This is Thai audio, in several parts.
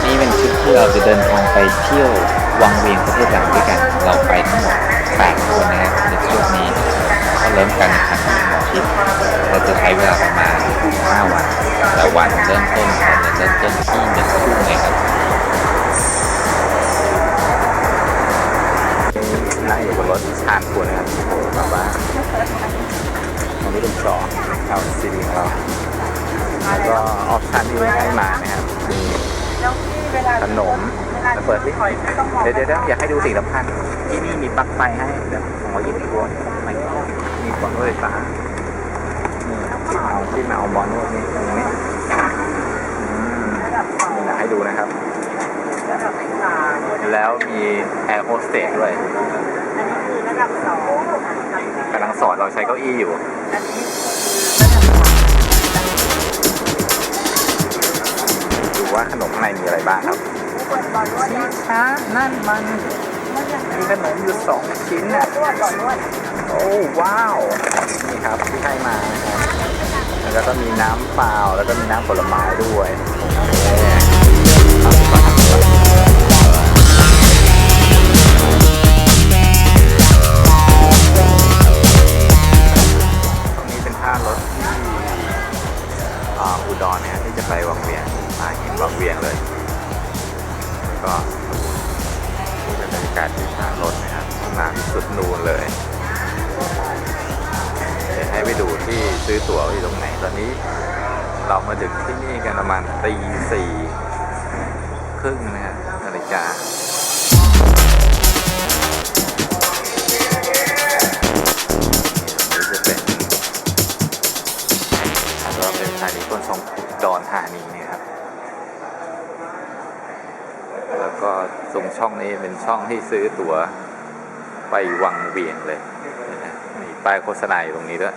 ปนี้เป็นทริปที่เราจะเดินทางไปเที่ยววังเวียงประเทศลาวด้วยกัน เราไปทั้งหมด8คนนะครับในทริปนี้ก็เริ่มกันในครั้งที่หมอชิปเราจะใช้เวลาประมาณ 5 วัน แต่วันเริ่มต้นเราเริ่มต้นที่หนึ่งทุ่มเลยครับนั่งอยู่บนรถชานคุณนะครับแบบว่าตรงนี้เป็นจอเอาซีดีของเราแล้วก็ออปชั่นที่ให้มานะครับ ขนมแล้วเปิดที่เดี๋ยวเดี๋ยวเดี๋ยวอยากให้ดูสิ่งสำคัญ ที่นี่มีปลั๊กไฟให้เดี๋ยวของเราหยิบโวนไม่มีขวดรถไฟฟ้านี่ที่มาเอาที่มาเอาบอลนวดนี่ตรงนี้อืมนี่นะให้ดูนะครับ แล้วมีแอร์โฮสเตสด้วยกำลังสอนเราใช้เก้าอี้อยู่ ว่าขนมข้างในมีอะไรบ้างครับชีช้านั่นมันมีขนมอยู่สองชิ้นน่ะโอ้ว้าว นี่ครับที่ให้มานะครับแล้วก็มีน้ำเปล่าแล้วก็มีน้ำผลไม้ด้วยเอาสิก่อนเอาสิก่อนตรงนี้เป็นท่ารถที่อ่าอุดรนะฮะที่จะไปวังเวียง มาเห็นวังเวียงเลยก็เป็นบรรยากาศที่ท่ารถนะครับมาที่สุดนูนเลยเดี๋ยวให้ไปดูที่ซื้อตั๋วอยู่ตรงไหนตอนนี้ เรามาถึงที่นี่กันประมาณตีสี่ครึ่งนะครับนาฬิกา ช่องที่ซื้อตั๋วไปวังเวียงเลยนี่นะมีป้ายโฆษณาอยู่ตรงนี้ด้วย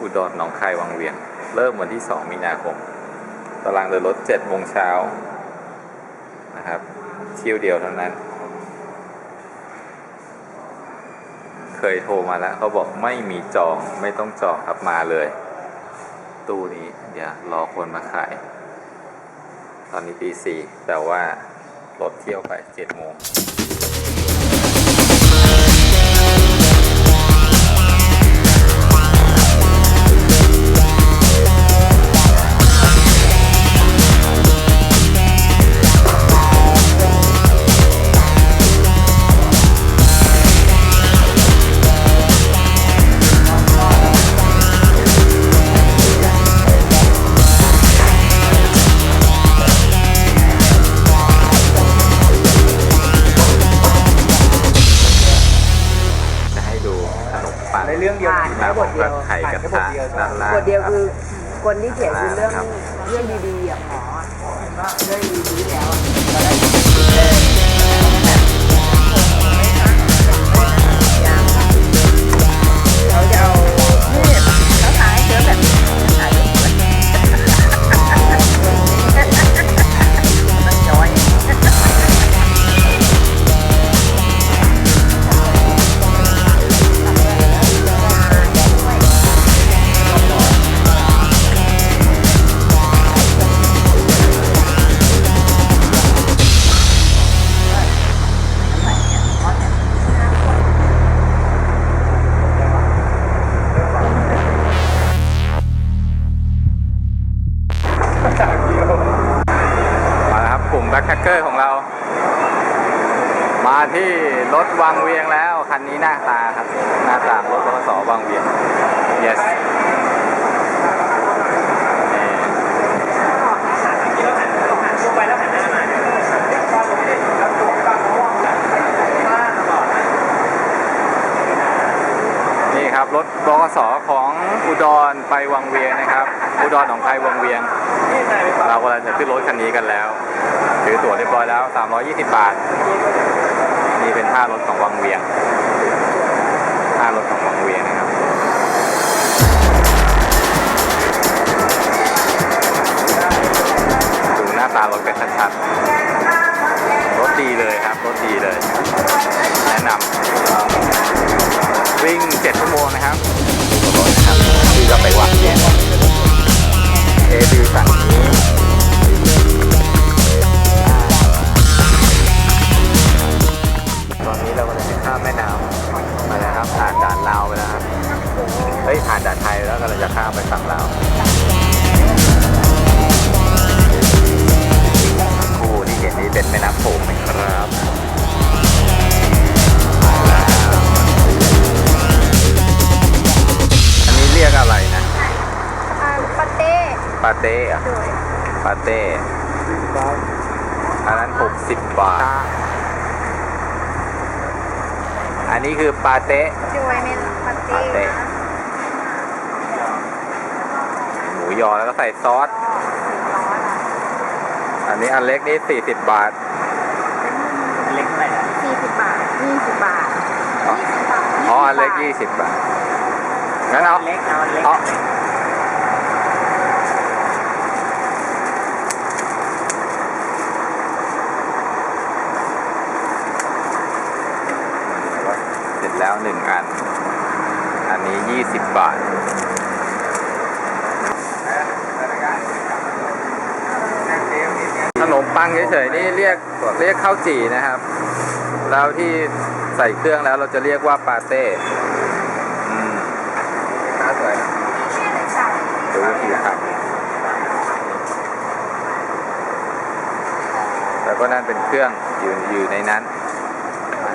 อุดรหนองคายวังเวียง เริ่มวันที่2มีนาคม ตารางเดินรถ7โมงเช้านะครับเที่ยวเดียวเท่านั้น เคยโทรมาแล้วเขาบอกไม่มีจองไม่ต้องจองครับมาเลย ตู้นี้ เดี๋ยวรอคนมาขาย ตอนนี้ตีสี่แต่ว่า รถเที่ยวไปเจ็ดโมง ก็ไข่กระทะด้านล่างบทเดียวคือคนที่เขียนคือเรื่องครับเรื่องดีๆอะหมอเรื่องดีๆ รักแบ็คแพคเกอร์ของเรา มาที่รถวังเวียงแล้ว คันนี้หน้าตาครับ หน้าตารถบขสวังเวียง yes นี่ครับ รถบขสของอุดรไปวังเวียงนะครับ อุดรหนองคายวังเวียง เรากำลังจะขึ้นรถคันนี้กันแล้ว ถือตั๋วเรียบร้อยแล้ว 320 บาท นี่เป็นท่ารถของวังเวียง ท่ารถของวังเวียงนะครับดูหน้าตารถกันชัดๆ รถดีเลยครับ รถดีเลย แนะนำวิ่ง 7 ชั่วโมงนะครับรถนะครับที่จะไปวังเวียงโอาวไปแล้วครับเฮ้ยผ่านด่านไทยแล้วกำลังจะข้ามไปฝั่งลาวคู่ที่เห็นนี้เป็นแม่น้ำโขงนะครับอันนี้เรียกอะไรนะปาเต้ปาเต้ปาเต้อันนั้นหกสิบบาท นนี้คือปาเต้โดยเมนปาเต้ปาเต้หมูยอแล้วก็ใส่ซอส อันนี้อันเล็กนี่สี่สิบบาท เล็กเท่าไหร่นะสี่สิบบาทยี่สิบบาทอ๋อ ยี่สิบบาทอ๋อ อันเล็กยี่สิบบาท งั้นเอา เล็กเอาเล็กเอาเสร็จแล้วหนึ่ง อันอันนี้ยี่สิบบาท ขนมปังเฉยๆนี่เรียกเรียกข้าวจี่นะครับ แล้วที่ใส่เครื่องแล้วเราจะเรียกว่าปาเต้อืมน่าสวยนะดูวิธีทำแล้วก็นั่นเป็นเครื่องอยู่อยู่ในนั้น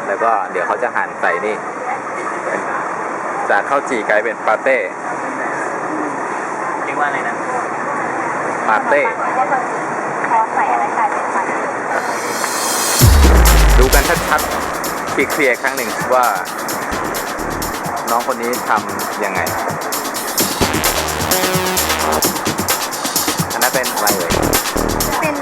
แล้วก็เดี๋ยวเขาจะหั่นใส่นี่เป็น จากข้าวจี่กลายเป็นปาเต้เรียกว่าอะไรนะปาเต้พอใส่อะไรใส่เป็นปาเต้ดูกันชัดๆเคลียร์ๆอีกครั้งหนึ่งว่า น้องคนนี้ทำยังไงอันนั้นเป็นอะไรเลยเป็น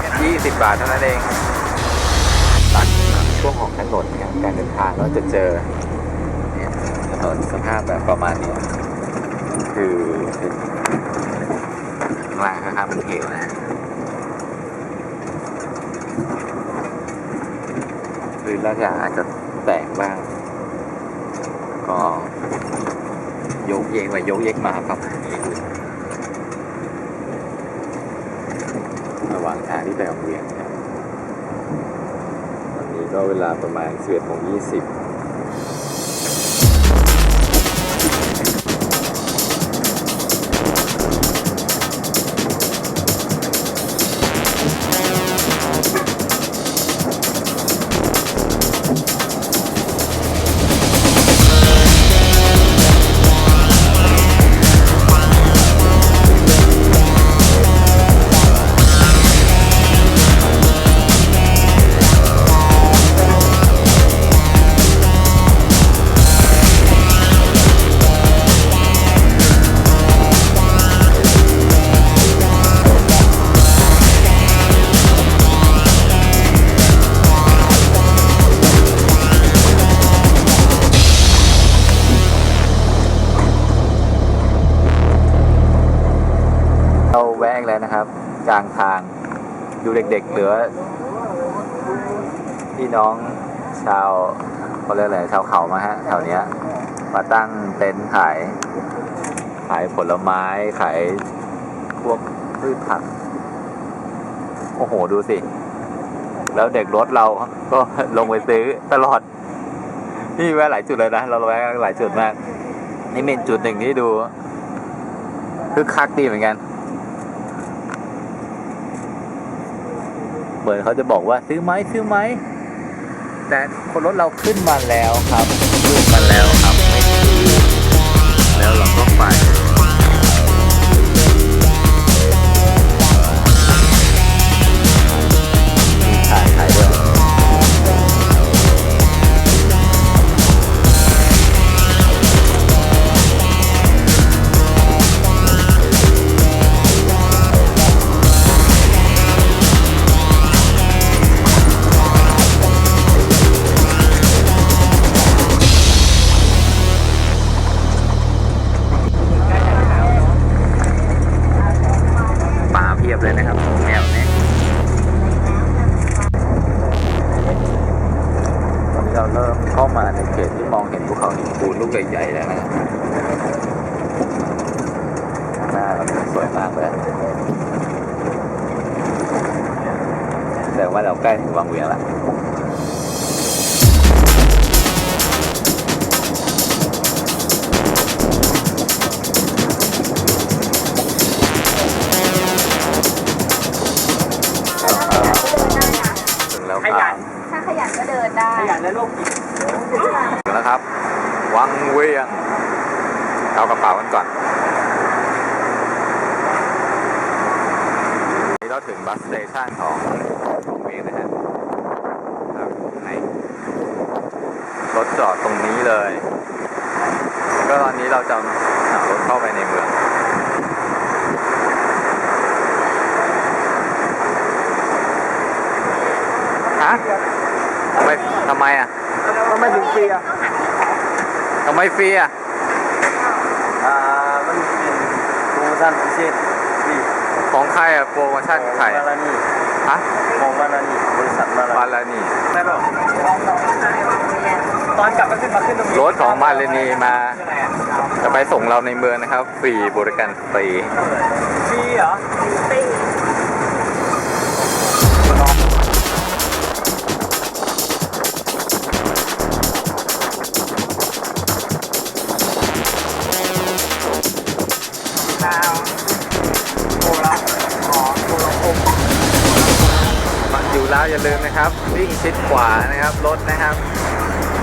ครับนี่ครับ 20 บาทเท่านั้นเองตัดช่วงของถนนเนี่ยการเดินทางก็จะเจอเนี่ยถนนสภาพแบบประมาณนี้ คือเป็นข้างล่างข้างเป็นเหวนะพื้นแล้วอย่างอาจจะแตกบ้าง ก็ยกเยกไปยกเยกมาครับนี่คือระห แต่เรียนวันนี้ก็เวลาประมาณสิบเอ็ดโมงยี่สิบ กลางทาง ดูเด็กๆเหลือพี่น้องชาวเขาเรียกอะไรชาวเขามาฮะแถวเนี้ยมาตั้งเต็นท์ขาย ขายผลไม้ขายพวกพืชผัก โอ้โหดูสิ แล้วเด็กรถเราก็ลงไปซื้อตลอด นี่แวะหลายจุดเลยนะ เราแวะหลายจุดมาก นี่เป็นจุดหนึ่งที่ดูคึกคักดีเหมือนกัน เหมือนเขาจะบอกว่าซื้อไหมซื้อไหมแต่คนรถเราขึ้นมาแล้วครับ สวยมากเลยแต่ว่าเราใกล้ถึงวังเวียงแล้วถึงแล้วขคยัรับนถ้าขยันก็เดินได้ ขยันและโลกจิตถึงแล้วครับ วังเวียง เอากระเป๋ากันก่อนนี่เราถึง บัสสเตชันของวังเวียงนะฮะเราอยู่ข้างในรถจอดตรงนี้เลยแล้วก็ตอนนี้เราจะขับรถเข้าไปในเมืองฮะทำไมทำไมอะทำไมถึงฟรีอะทำไมฟรีอะอ่ามันเป็นโปรโมชั่นพิเศษฟรี ของใครอะโปรโมชั่นใครมาลานี่ฮะของมาลานี่บริษัทมาลามานี่ลานีได้ป่ะตอนกลับก็ขึ้นมาขึ้นตรงนี้รถของมาลานีมา จะไปส่งเราในเมืองนะครับ ฟรีบริการฟรีฟรีเหรอด ล้วอย่าลืมนะครับวิ่งชิดขวานะครับรถนะครับ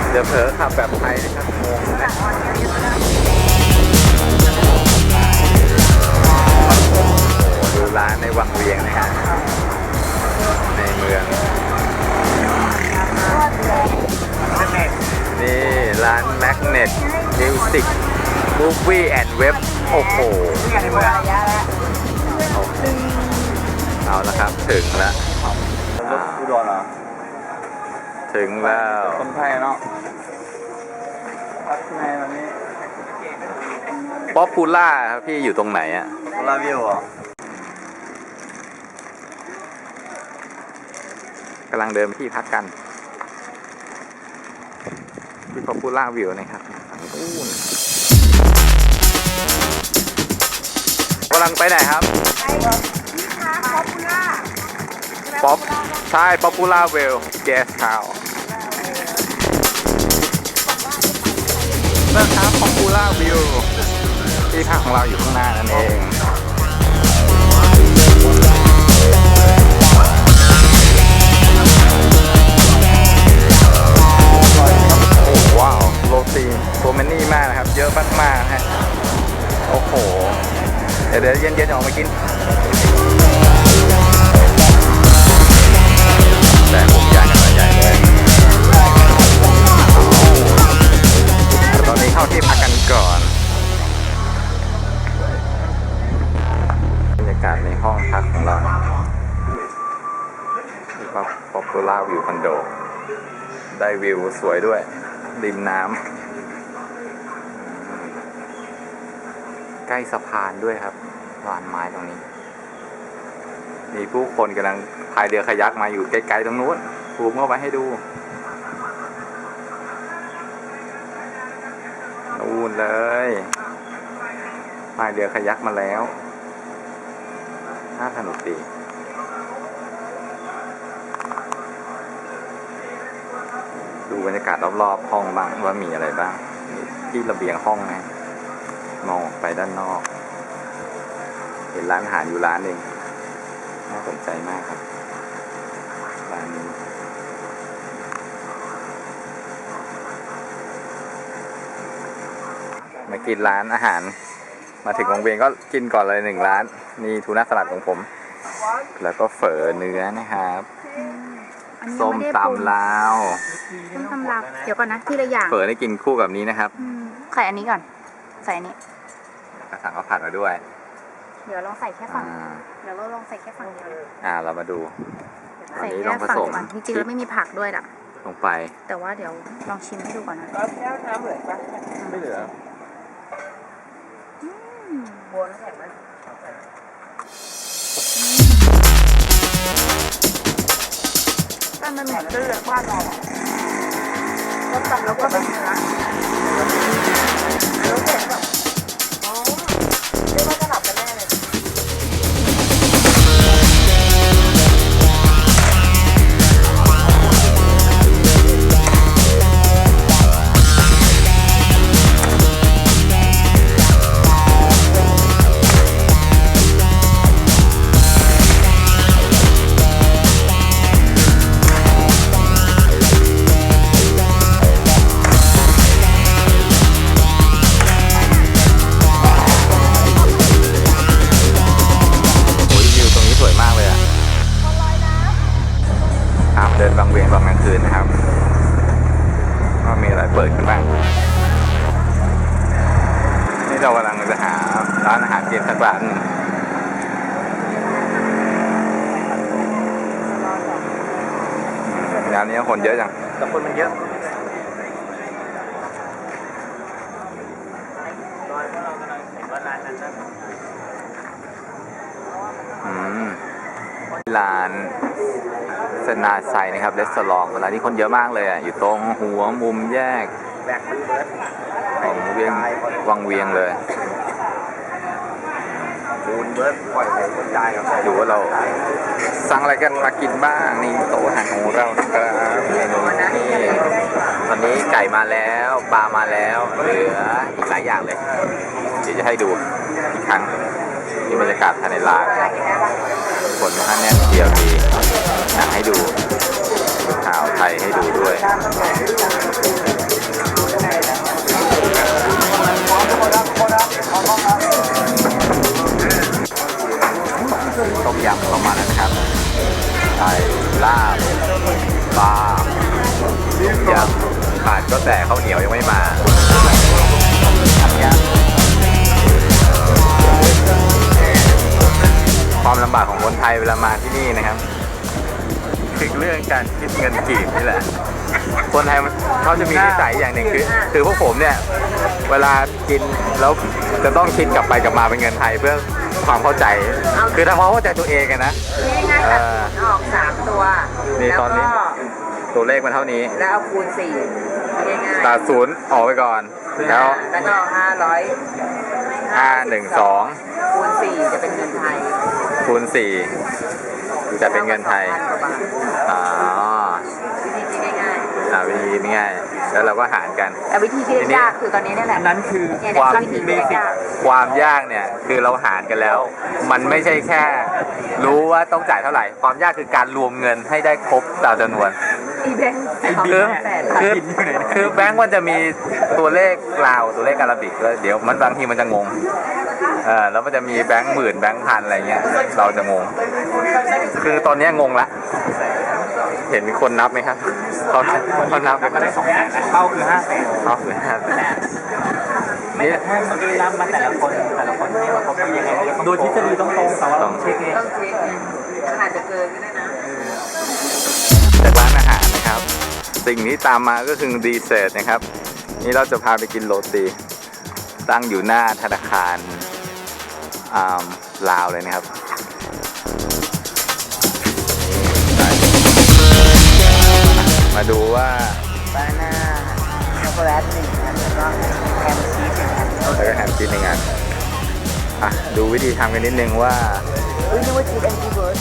เดี๋ยวเผลอขับแบบไทยนะครับงงนะโอ้โหดูร้านในวังเวียงนะฮะในเมือง นี่ร้าน Magnet Music Movie and Web โอ้โหนี่ไงในเมืองระยะแล้วเอาละครับ ถึงแล้วรถอุ ดรเหรอถึงแล้วคนไทยเนาะพักในวันนี้ป๊อปปูล่าครับพี่อยู่ตรงไหนอะลาวิวเหรอกำลังเดินไปที่พักกันที่ป๊อปปูล่าวิวนะครับฝั่งนู้นกำลังไปไหนครับป๊อป ป๊อบใช่ป๊อปปูล่าวิวแกสทาวนะครับป๊อปปูล่าวิวที่พักของเราอยู่ข้างหน้านั่นเอง ได้วิวสวยด้วย ริมน้ำใกล้สะพานด้วยครับลานไม้ตรงนี้ มีผู้คนกำลังพายเรือคายักมาอยู่ไกลๆตรงนู้นซูมเข้าไปให้ดูนู่นเลยพายเรือคายักมาแล้วน่าสนุกดี บรรยากาศรอบๆห้องบ้างว่ามีอะไรบ้าง ที่ระเบียงห้องไงมองออกไปด้านนอก เห็นร้านอาหารอยู่ร้านเองน่าสนใจมากครับร้านนี้มากินร้านอาหาร มาถึงวงเวียนก็กินก่อนเลยหนึ่งร้าน นี่ทูน่าสลัดของผม แล้วก็เฝอเนื้อนะครับ อันนี้ส้ยังมไม่ได้ปรุงตำลาว ส้มตำลับเดี๋ยวก่อนนะทีละอย่างเฝอได้กินคู่กับนี้นะครับอืมใส่อันนี้ก่อน ใส่อันนี้กระสังก็ผัดมาด้วยเดี๋ยวลองใส่แค่ฝั่ง อ่าเดี๋ยวเราลองใส่แค่ฝั่งเดียวอ่าเรามาดูใส่อันนี้แค่ลองผฝั่งสเดีมยวก่อนจริงๆแล้วไม่มีผักด้วยล่ะ ลงไปแต่ว่าเดี๋ยวลองชิมให้ดูก่อนนะแล้วแก้วน้ำเหลือปะไม่เหลือบัวน้ำแข็งไหม แต่มันเหมือนเลือดบ้านเราต้วตำแล้วก็เป็นเนื้อแล้วเผ็ดแบบ เรากำลังจะหาร้านอาหารกินสักร้านหนึ่งงานนี้คนเยอะจังแต่คนมันเยอะอืมร้านสนาไซนะครับ เรสซอร์ร้านนี้คนเยอะมากเลยอะ อยู่ตรงหัวมุมแยกแบกมันเบิร์ดของ เวียงวังเวียงเลยปูนเบิร์ดปล่อยใส่คนใจดูว่าเราสั่งอะไรกันมากินบ้างนี่โต๊ะอาหารของเรานะครับเมนูนี่ตอนนี้ไก่มาแล้วปลามาแล้วเหลืออีกหลายอย่างเลยเดี๋ยวจะให้ดูอีกครั้งนี่บรรยากาศภายในร้านคนท่านแน่นเดียวดีอยากให้ดูข่าวไทยให้ดูด้วย ต้มยำประมาณนั้นนะครับไก่ลาบปลาต้มยำขาดก็แต่ข้าวเหนียวยังไม่มาทำยากความลำบากของคนไทยเวลามาที่นี่นะครับคือเรื่องการคิดเงินกีบนี่แหละ คนไทยเขาจะมีนิสัยอย่างหนึ่งคือคือพวกผมเนี่ย เวลากินแล้วจะต้องคิดกลับไปกลับมาเป็นเงินไทยเพื่อ ความเข้าใจ คือทำความเข้าใจตัวเองกันนะนี่ง่ายๆตัดออกสามตัวนี่แล้วตอนนี้ ก็ตัวเลขมันเท่านี้แล้วเอาคูณสี่ง่ายๆตัดศูนย์ออกไปก่อน แล้วแล้วก็ห้าร้อยห้าหนึ่งสองคูณสี่จะเป็นเงินไทยคูณสี่จะเป็นเงินไทยพันกว่าบาทอ๋อวิธีคิดง่ายอ่าวิธีนี้ง่าย แล้วเราก็หารกันๆแต่วิธีคิดยากคือตอนนี้เนี่ยแหละ นั้นคือเนี่ยความวิธีคิดยากความยากเนี่ยคือเราหารกันแล้ว มันไม่ใช่แค่ รู้ว่าต้องจ่ายเท่าไหร่ ความยากคือการรวมเงินให้ได้ครบตามจำนวนอีแบงค์สองคือแสนคือคือแบงก์มันจะมีตัวเลขลาวตัวเลขอาราบิกแล้วเดี๋ยวมันบางทีมันจะงงเออแล้วมันจะมีแบงก์หมื่นแบงก์พันอะไรเงี้ยเราจะงง คือตอนเนี้ยงงละ เห็นคนนับไหมครับเขาเขานับกันก็ได้สองแสนเป้าคือห้าแสนเขาเลยครับไม่แต่ถ้ามันได้รับมาแต่ละคนแต่ละคนนี่ว่าเขาเป็นยังไงโดยทฤษฎีต้องตรงแต่ว่าเราต้องเช็คเองต้องเช็คไงมันอาจจะเกินก็ได้นะจากร้านอาหารนะครับ สิ่งที่ตามมาก็คือดีเซอร์ตนะครับ นี่เราจะพาไปกินโรตีตั้งอยู่หน้าธนาคารอ่าลาวเลยนะครับ มาดูว่าบานาช็อกโกแลตหนึ่งอันแล้วก็แฮมชีสหนึ่งอันแล้วก็แฮมชีสในงานอะดูวิธีทำกันนิดนึงว่าอุ้ยนึกว่าชีสแอนตี้เบิร์ด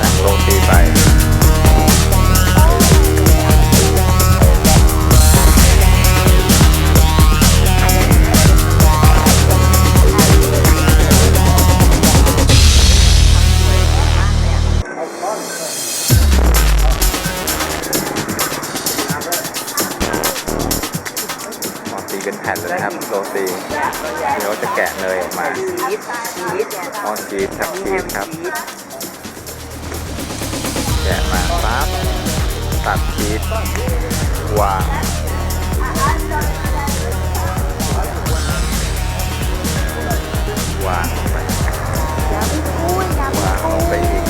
สั่งโรตีไป นแผ่นเลยนะครับ โรตีเดี๋ยวจะแกะเนยออกมาชีสชีสอ๋อชีสครับมีชีแฮสมครับชีสแกะมาปั๊บตัดชีสวางวางลงไปวางลงไปอีก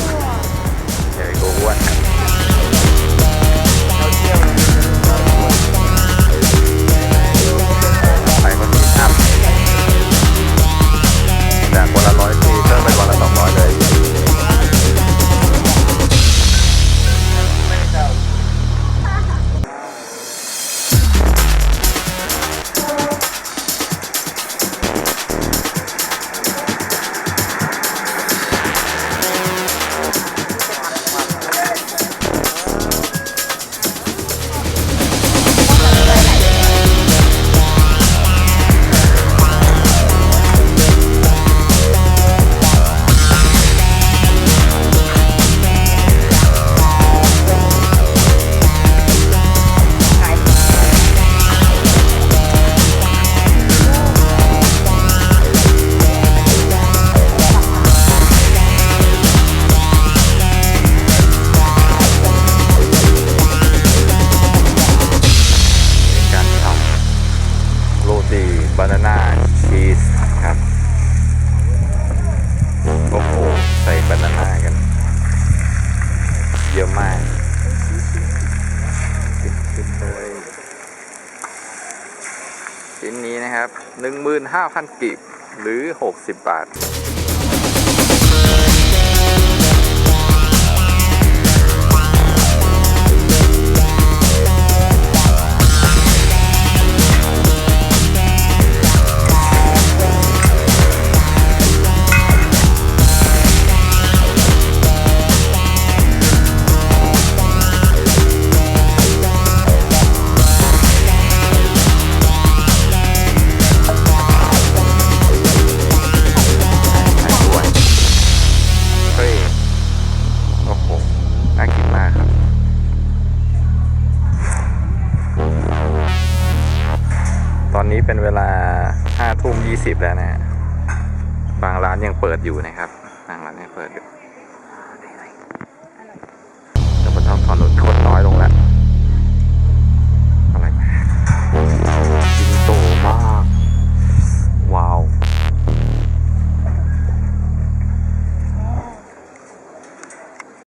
เดี๋ยวก็อ้วน วันละร้อยทีเพิ่มเป็นวันละสองร้อยเลย บานาน่าชีสครับโอ้โหใส่บานาน่ากัน เยอะมากเลยชิ้นนี้นะครับ 15,000 กิบหรือ 60 บาท